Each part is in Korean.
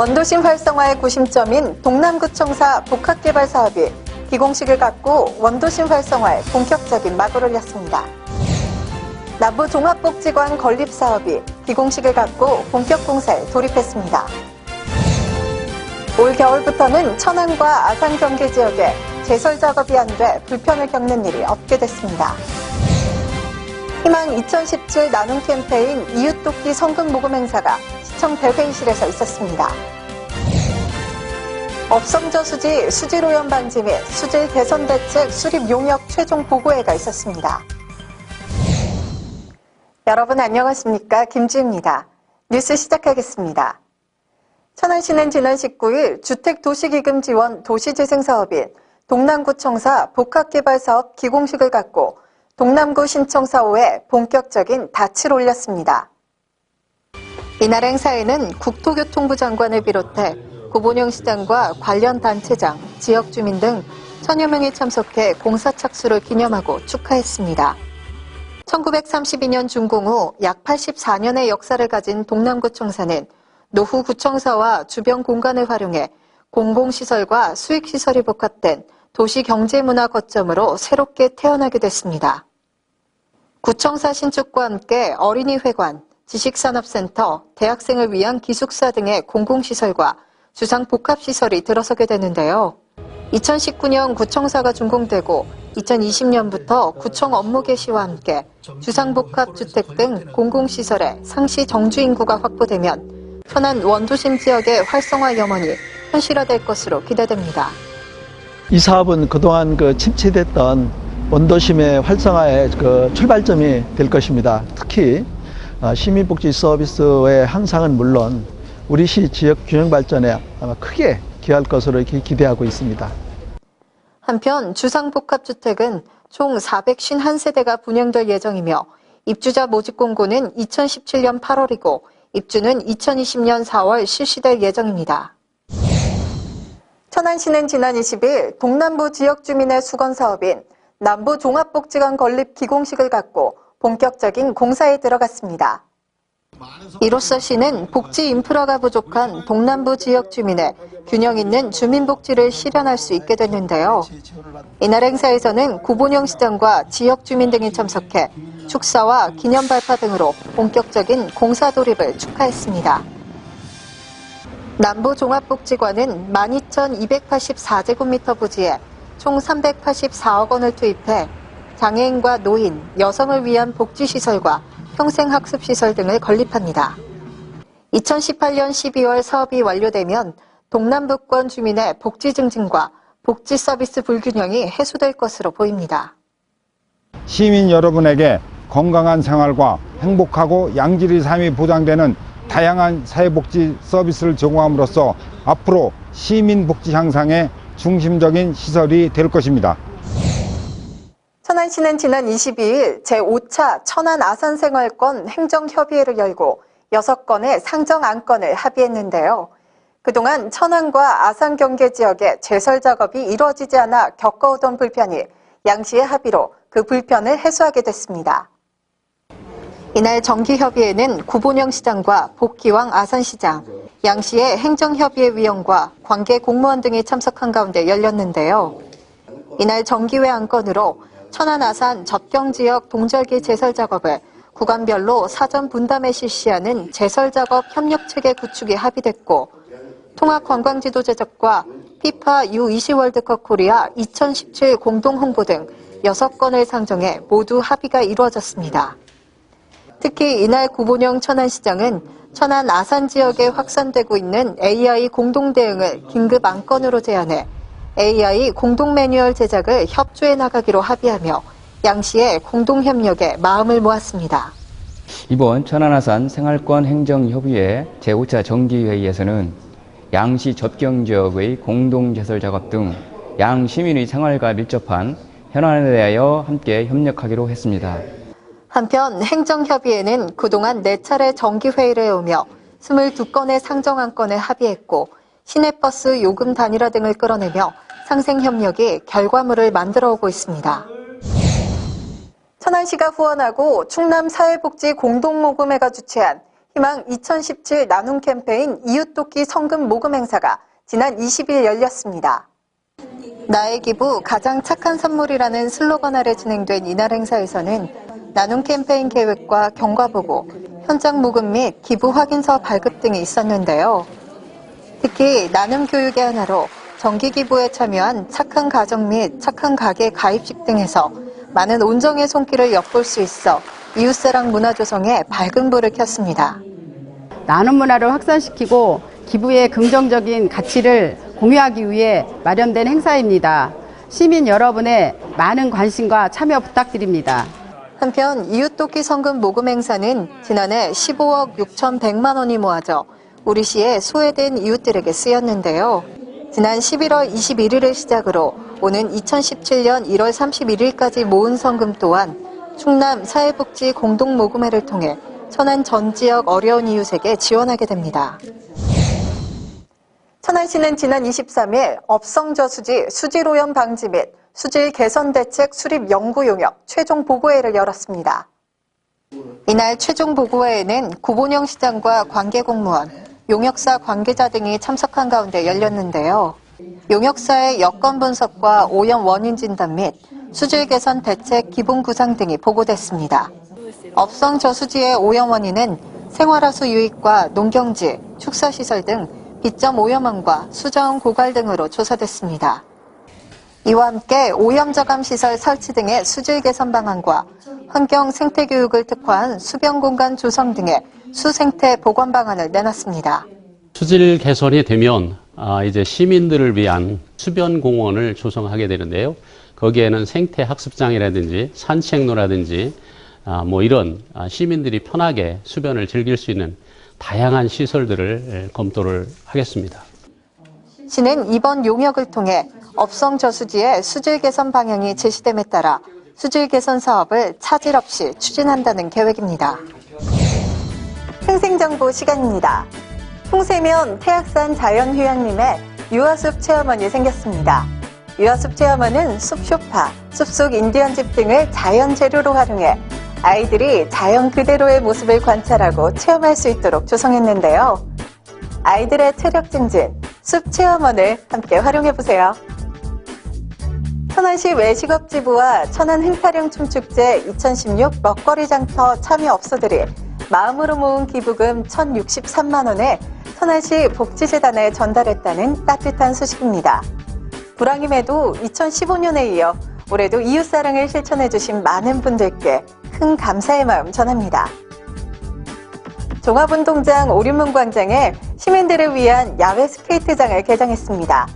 원도심 활성화의 구심점인 동남구청사 복합개발 사업이 기공식을 갖고 원도심 활성화에 본격적인 막을 올렸습니다. 남부 종합복지관 건립 사업이 기공식을 갖고 본격 공사에 돌입했습니다. 올 겨울부터는 천안과 아산 경계 지역에 제설 작업이 안 돼 불편을 겪는 일이 없게 됐습니다. 희망 2017 나눔 캠페인 이웃돕기 성금 모금 행사가 시청 대회의실에서 있었습니다. 업성저 수지 수질 오염 방지 및 수질 개선 대책 수립 용역 최종 보고회가 있었습니다. 여러분 안녕하십니까 김지입니다. 뉴스 시작하겠습니다. 천안시는 지난 19일 주택도시기금 지원 도시재생사업인 동남구청사 복합개발사업 기공식을 갖고 동남구 신청사호에 본격적인 닻을 올렸습니다. 이날 행사에는 국토교통부 장관을 비롯해 고본영 시장과 관련 단체장, 지역 주민 등 천여 명이 참석해 공사 착수를 기념하고 축하했습니다. 1932년 준공 후 약 84년의 역사를 가진 동남구청사는 노후 구청사와 주변 공간을 활용해 공공시설과 수익시설이 복합된 도시경제문화 거점으로 새롭게 태어나게 됐습니다. 구청사 신축과 함께 어린이회관, 지식산업센터, 대학생을 위한 기숙사 등의 공공시설과 주상복합시설이 들어서게 되는데요. 2019년 구청사가 준공되고 2020년부터 구청 업무 개시와 함께 주상복합주택 등 공공시설의 상시 정주 인구가 확보되면 천안 원도심 지역의 활성화 염원이 현실화될 것으로 기대됩니다. 이 사업은 그동안 그 침체됐던 원도심의 활성화의 그 출발점이 될 것입니다. 특히 어, 시민복지 서비스의 향상은 물론 우리 시 지역 균형 발전에 아마 크게 기여할 것으로 이렇게 기대하고 있습니다. 한편 주상복합주택은 총 451세대가 분양될 예정이며 입주자 모집 공고는 2017년 8월이고 입주는 2020년 4월 실시될 예정입니다. 천안시는 지난 20일 동남부 지역 주민의 수건 사업인 남부 종합복지관 건립 기공식을 갖고 본격적인 공사에 들어갔습니다. 이로써 시는 복지 인프라가 부족한 동남부 지역 주민의 균형 있는 주민복지를 실현할 수 있게 됐는데요. 이날 행사에서는 구본영 시장과 지역 주민 등이 참석해 축사와 기념 발파 등으로 본격적인 공사 돌입을 축하했습니다. 남부 종합복지관은 12,284제곱미터 부지에 총 384억 원을 투입해 장애인과 노인, 여성을 위한 복지시설과 평생학습시설 등을 건립합니다. 2018년 12월 사업이 완료되면 동남북권 주민의 복지 증진과 복지 서비스 불균형이 해소될 것으로 보입니다. 시민 여러분에게 건강한 생활과 행복하고 양질의 삶이 보장되는 다양한 사회복지 서비스를 제공함으로써 앞으로 시민 복지 향상의 중심적인 시설이 될 것입니다. 천안시는 지난 22일 제5차 천안 아산생활권 행정협의회를 열고 6건의 상정 안건을 합의했는데요. 그동안 천안과 아산 경계 지역에 제설 작업이 이루어지지 않아 겪어오던 불편이 양시의 합의로 그 불편을 해소하게 됐습니다. 이날 정기협의회는 구본영 시장과 복기왕 아산시장, 양시의 행정협의회 위원과 관계 공무원 등이 참석한 가운데 열렸는데요. 이날 정기회 안건으로 천안 아산 접경지역 동절기 제설 작업을 구간별로 사전 분담해 실시하는 제설 작업 협력 체계 구축이 합의됐고 통합 관광지도 제작과 피파 U20 월드컵 코리아 2017 공동 홍보 등 6건을 상정해 모두 합의가 이루어졌습니다. 특히 이날 구본영 천안시장은 천안 아산 지역에 확산되고 있는 AI 공동 대응을 긴급 안건으로 제안해 AI 공동 매뉴얼 제작을 협조해 나가기로 합의하며 양시의 공동 협력에 마음을 모았습니다. 이번 천안아산 생활권 행정협의회 제5차 정기회의에서는 양시 접경 지역의 공동제설 작업 등 양 시민의 생활과 밀접한 현안에 대하여 함께 협력하기로 했습니다. 한편 행정협의회는 그동안 4차례 정기회의를 해오며 22건의 상정 안건을 합의했고 시내버스 요금 단일화 등을 끌어내며 상생협력이 결과물을 만들어 오고 있습니다. 천안시가 후원하고 충남 사회복지 공동모금회가 주최한 희망 2017 나눔 캠페인 이웃돕기 성금 모금 행사가 지난 20일 열렸습니다. 나의 기부 가장 착한 선물이라는 슬로건 아래 진행된 이날 행사에서는 나눔 캠페인 계획과 경과 보고, 현장 모금 및 기부 확인서 발급 등이 있었는데요. 특히 나눔 교육의 하나로 정기 기부에 참여한 착한 가정 및 착한 가게 가입식 등에서 많은 온정의 손길을 엿볼 수 있어 이웃사랑 문화 조성에 밝은 불을 켰습니다. 나눔 문화를 확산시키고 기부의 긍정적인 가치를 공유하기 위해 마련된 행사입니다. 시민 여러분의 많은 관심과 참여 부탁드립니다. 한편 이웃돕기 성금 모금 행사는 지난해 15억 6,100만 원이 모아져 우리시의 소외된 이웃들에게 쓰였는데요. 지난 11월 21일을 시작으로 오는 2017년 1월 31일까지 모은 성금 또한 충남 사회복지 공동모금회를 통해 천안 전 지역 어려운 이웃에게 지원하게 됩니다. 천안시는 지난 23일 업성저수지 수질오염 방지 및 수질 개선 대책 수립 연구 용역 최종 보고회를 열었습니다. 이날 최종 보고회에는 구본영 시장과 관계 공무원, 용역사 관계자 등이 참석한 가운데 열렸는데요. 용역사의 여건 분석과 오염 원인 진단 및 수질 개선 대책 기본 구상 등이 보고됐습니다. 업성 저수지의 오염 원인은 생활하수 유입과 농경지, 축사시설 등 비점 오염원과 수자원 고갈 등으로 조사됐습니다. 이와 함께 오염 저감 시설 설치 등의 수질 개선 방안과 환경 생태 교육을 특화한 수변 공간 조성 등의 수생태 보건 방안을 내놨습니다. 수질 개선이 되면 아, 이제 시민들을 위한 수변 공원을 조성하게 되는데요. 거기에는 생태 학습장이라든지 산책로라든지 아, 뭐 이런 아, 시민들이 편하게 수변을 즐길 수 있는 다양한 시설들을 에, 검토를 하겠습니다. 시는 이번 용역을 통해 업성 저수지의 수질 개선 방향이 제시됨에 따라 수질 개선 사업을 차질 없이 추진한다는 계획입니다. 생생정보 시간입니다. 홍세면 태악산 자연휴양림에 유아숲 체험원이 생겼습니다. 유아숲 체험원은 숲쇼파, 숲속 인디언 집 등을 자연 재료로 활용해 아이들이 자연 그대로의 모습을 관찰하고 체험할 수 있도록 조성했는데요. 아이들의 체력 증진, 숲 체험원을 함께 활용해 보세요. 천안시 외식업지부와 천안 행사령 춤축제 2016 먹거리 장터 참여 업소들이 마음으로 모은 기부금 1,063만 원을 천안시 복지재단에 전달했다는 따뜻한 소식입니다. 불황임에도 2015년에 이어 올해도 이웃사랑을 실천해주신 많은 분들께 큰 감사의 마음 전합니다. 종합운동장 오륜문 광장에 시민들을 위한 야외 스케이트장을 개장했습니다.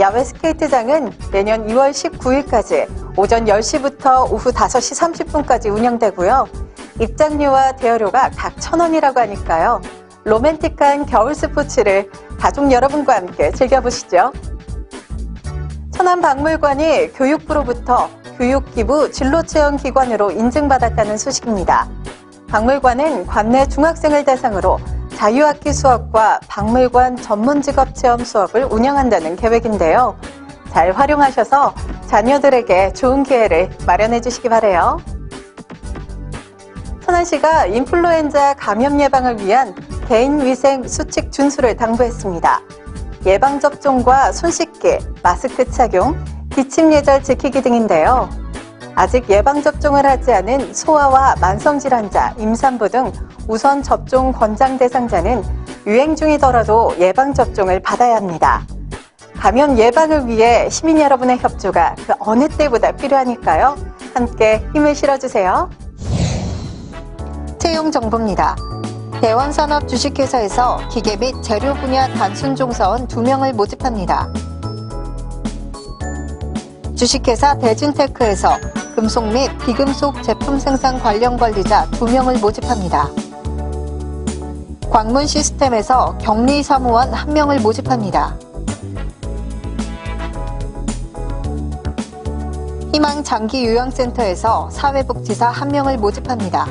야외 스케이트장은 내년 2월 19일까지 오전 10시부터 오후 5시 30분까지 운영되고요. 입장료와 대여료가 각 천원이라고 하니까요. 로맨틱한 겨울 스포츠를 가족 여러분과 함께 즐겨보시죠. 천안박물관이 교육부로부터 교육기부 진로체험 기관으로 인증받았다는 소식입니다. 박물관은 관내 중학생을 대상으로 자유학기 수업과 박물관 전문 직업 체험 수업을 운영한다는 계획인데요. 잘 활용하셔서 자녀들에게 좋은 기회를 마련해 주시기 바래요. 천안시가 인플루엔자 감염 예방을 위한 개인위생 수칙 준수를 당부했습니다. 예방접종과 손 씻기, 마스크 착용, 기침 예절 지키기 등인데요. 아직 예방접종을 하지 않은 소아와 만성질환자, 임산부 등 우선 접종 권장 대상자는 유행 중이더라도 예방접종을 받아야 합니다. 감염 예방을 위해 시민 여러분의 협조가 그 어느 때보다 필요하니까요. 함께 힘을 실어주세요. 채용 정보입니다. 대원산업 주식회사에서 기계 및 재료 분야 단순 종사원 2명을 모집합니다. 주식회사 대진테크에서 금속 및 비금속 제품 생산 관련 관리자 2명을 모집합니다. 광문 시스템에서 격리 사무원 1명을 모집합니다. 희망 장기 요양센터에서 사회복지사 1명을 모집합니다.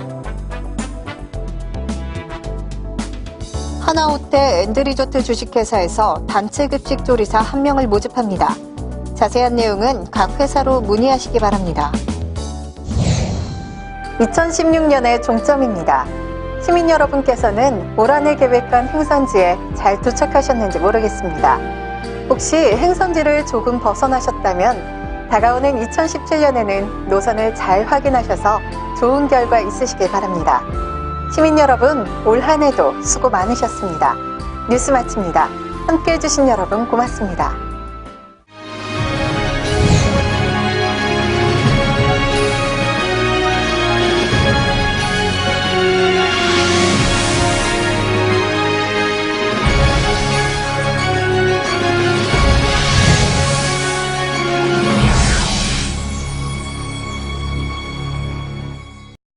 하나호텔 앤드리조트 주식회사에서 단체 급식 조리사 1명을 모집합니다. 자세한 내용은 각 회사로 문의하시기 바랍니다. 2016년의 종점입니다. 시민 여러분께서는 올 한해 계획한 행선지에 잘 도착하셨는지 모르겠습니다. 혹시 행선지를 조금 벗어나셨다면 다가오는 2017년에는 노선을 잘 확인하셔서 좋은 결과 있으시길 바랍니다. 시민 여러분, 올 한 해도 수고 많으셨습니다. 뉴스 마칩니다. 함께 해주신 여러분 고맙습니다.